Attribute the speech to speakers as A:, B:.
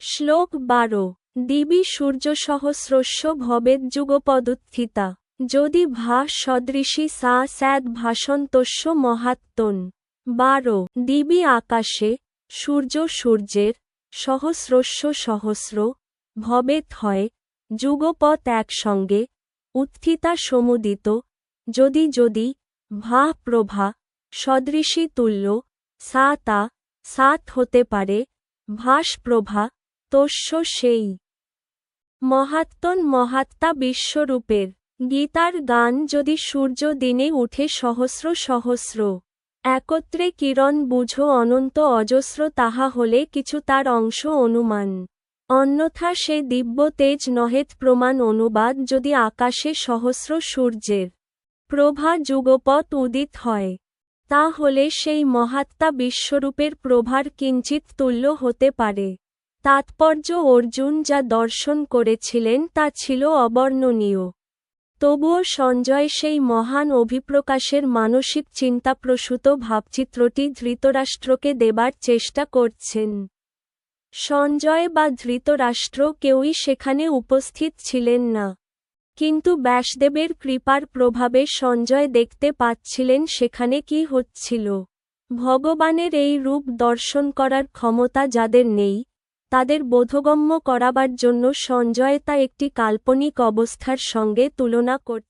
A: শ্লোক বারো, দিবি সূর্য সহস্রস্য ভবেদ যুগপদুত্থিতা, যদি ভা সদৃশী সা স্যাদ ভাষন্তস্য মহাত্মন বারো, দিবি আকাশে, সূর্য সূর্যের, সহস্রস্য সহস্র, ভবেত হয় যুগপথ একসঙ্গে, উত্থিতা সমুদিত, যদি যদি ভা প্রভা সদৃশী তুল্য, সা তা, সাত হতে পারে, ভাস প্রভা তস্য সেই। মহাত্মন মহাত্মা বিশ্বরূপের। গীতার গান যদি সূর্য দিনে উঠে সহস্র সহস্র। একত্রে কিরণ বুঝো অনন্ত অজস্র তাহা হলে কিছু তার অংশ অনুমান। অন্যথা সে দিব্য তেজ নহেত প্রমাণ অনুবাদ যদি আকাশে সহস্র সূর্যের। প্রভা যুগপৎ উদিত হয়। তা হলে সেই মহাত্মা বিশ্বরূপের প্রভার কিঞ্চিত তুল্য হতে পারে। তাৎপর্য অর্জুন যা দর্শন করেছিলেন তা ছিল অবর্ণনীয়। তবুও সঞ্জয় সেই মহান অভিপ্রকাশের মানসিক চিন্তাপ্রসূত ভাবচিত্রটি ধৃতরাষ্ট্রকে দেবার চেষ্টা করছেন। সঞ্জয় বা ধৃতরাষ্ট্র কেউই সেখানে উপস্থিত ছিলেন না। কিন্তু ব্যাসদেবের কৃপার প্রভাবে সঞ্জয় দেখতে পাচ্ছিলেন সেখানে কি হচ্ছিল। ভগবানের এই রূপ দর্শন করার ক্ষমতা যাদের নেই তাদের বোধগম্য করাবার জন্য সঞ্জয় তা একটি কাল্পনিক অবস্থার সঙ্গে তুলনা করত